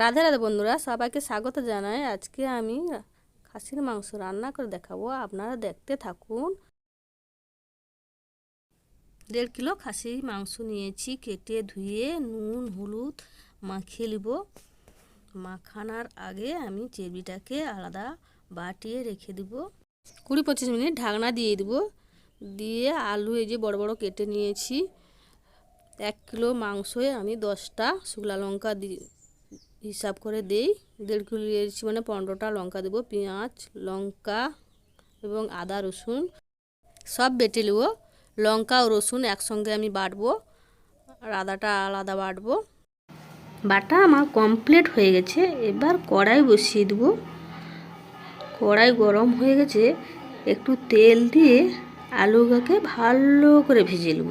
রাধে রাধে বন্ধুরা, সবাইকে স্বাগত জানাই। আজকে আমি খাসির মাংস রান্না করে দেখাবো, আপনারা দেখতে থাকুন। দেড় কিলো খাসি মাংস নিয়েছি, কেটে ধুয়ে নুন, হলুদ মাখিয়ে নিব। মাখানোর আগে আমি চেবিটাকে আলাদা বাটিয়ে রেখে দিব। কুড়ি পঁচিশ মিনিট ঢাকনা দিয়ে দিব। দিয়ে আলু এই যে বড় বড় কেটে নিয়েছি। এক কিলো মাংসে আমি দশটা শুকলা লঙ্কা দিয়ে হিসাব করে দেই। দেড় কিলো দিয়েছি মানে পনেরোটা লঙ্কা দেবো, পেঁয়াজ, লঙ্কা এবং আদা, রসুন। সব বেটে নেব। লঙ্কা ও রসুন একসঙ্গে আমি বাটবো আর আদাটা আলাদা বাটবো। বাটা আমার কমপ্লিট হয়ে গেছে। এবার কড়াই বসিয়ে দেবো। কড়াই গরম হয়ে গেছে। একটু তেল দিয়ে আলুটাকে ভালো করে ভেজে নেব।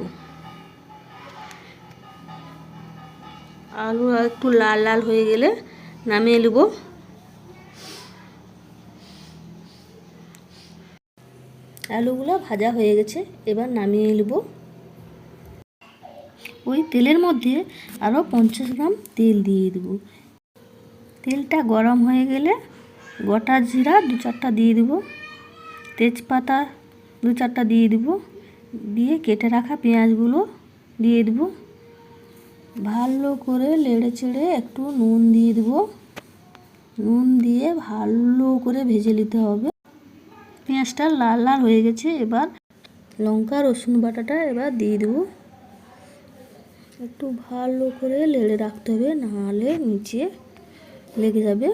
আলু একটু লাল লাল হয়ে গেলে নামিয়ে নেব। আলুগুলো ভাজা হয়ে গেছে, এবার নামিয়ে নেব। ওই তেলের মধ্যে আরও পঞ্চাশ গ্রাম তেল দিয়ে দেব। তেলটা গরম হয়ে গেলে গোটা জিরা দু চারটা দিয়ে দেবো। তেজপাতা দু চারটা দিয়ে দেবো। দিয়ে কেটে রাখা পেঁয়াজগুলো দিয়ে দেবো। ভালো করে লেড়ে চেড়ে একটু নুন দিয়ে দেবো। নুন দিয়ে ভালো করে ভেজে নিতে হবে। পেঁয়াজটা লাল লাল হয়ে গেছে, এবার লঙ্কা, রসুন বাটাটা এবার দিয়ে দেবো। একটু ভালো করে লেড়ে রাখতে হবে, নাহলে নিচে লেগে যাবে।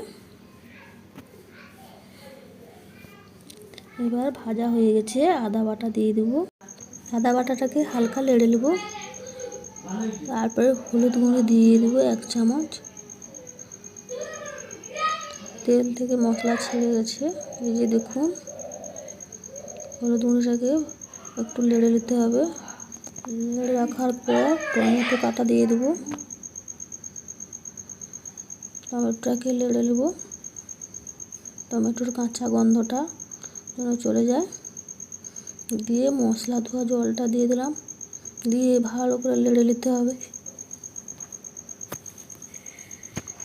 এবার ভাজা হয়ে গেছে, আদা বাটা দিয়ে দেবো। আদা বাটাটাকে হালকা লেড়ে নেব। তারপরে হলুদ গুঁড়ো দিয়ে দেবো এক চামচ। তেল থেকে মশলা ছেড়ে গেছে। এই যে দেখুন, হলুদ গুঁড়োটাকে একটু লেড়ে নিতে হবে। লেড়ে রাখার পর টমেটো কাটা দিয়ে দেবো। টমেটোটাকে লেড়ে নেব। টমেটোর কাঁচা গন্ধটা যেন চলে যায়। দিয়ে মশলা ধোয়া জলটা দিয়ে দিলাম। দিয়ে ভালো করে লেড়ে নিতে হবে।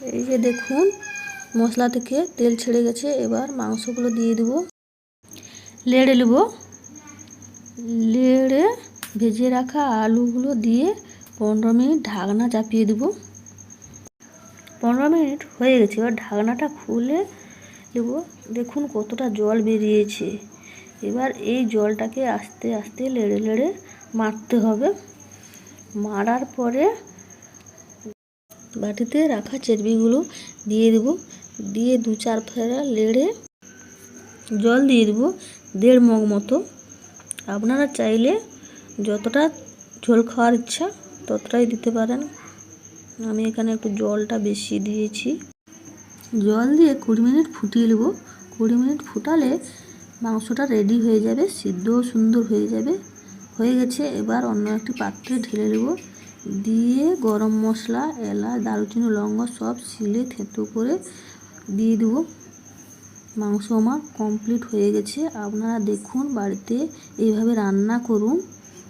এই যে দেখুন, মশলা থেকে তেল ছেড়ে গেছে, এবার মাংসগুলো দিয়ে দেবো। লেড়ে নেব। লেড়ে ভেজে রাখা আলুগুলো দিয়ে পনেরো মিনিট ঢাকনা চাপিয়ে দেবো। পনেরো মিনিট হয়ে গেছে, এবার ঢাকনাটা খুলে দেবো দেখুন কতটা জল বেরিয়েছে। এবার এই জলটাকে আস্তে আস্তে লেড়ে লেড়ে মারতে হবে। মারার পরে বাটিতে রাখা চর্বিগুলো দিয়ে দেব। দিয়ে দু চার ফেরা লেড়ে জল দিয়ে দেবো দেড় মগ মতো। আপনারা চাইলে যতটা ঝোল খাওয়ার ইচ্ছা ততটাই দিতে পারেন। আমি এখানে একটু জলটা বেশি দিয়েছি। জল দিয়ে কুড়ি মিনিট ফুটিয়ে নেব। কুড়ি মিনিট ফুটালে মাংসটা রেডি হয়ে যাবে, সিদ্ধও সুন্দর হয়ে যাবে। হয়ে গেছে। এবার অন্য একটি পাত্রে ঢেলে নেব। দিয়ে গরম মশলা, এলাচ, দারুচিনি লঙ্কা সব শিলে থেঁতো করে দিয়ে দেব। মাংস আমার কমপ্লিট হয়ে গেছে। আপনারা দেখুন বাড়িতে এইভাবে রান্না করুন।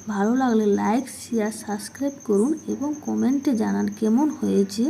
ভালো লাগলে লাইক শেয়ার সাবস্ক্রাইব করুন এবং কমেন্টে জানান কেমন হয়েছে।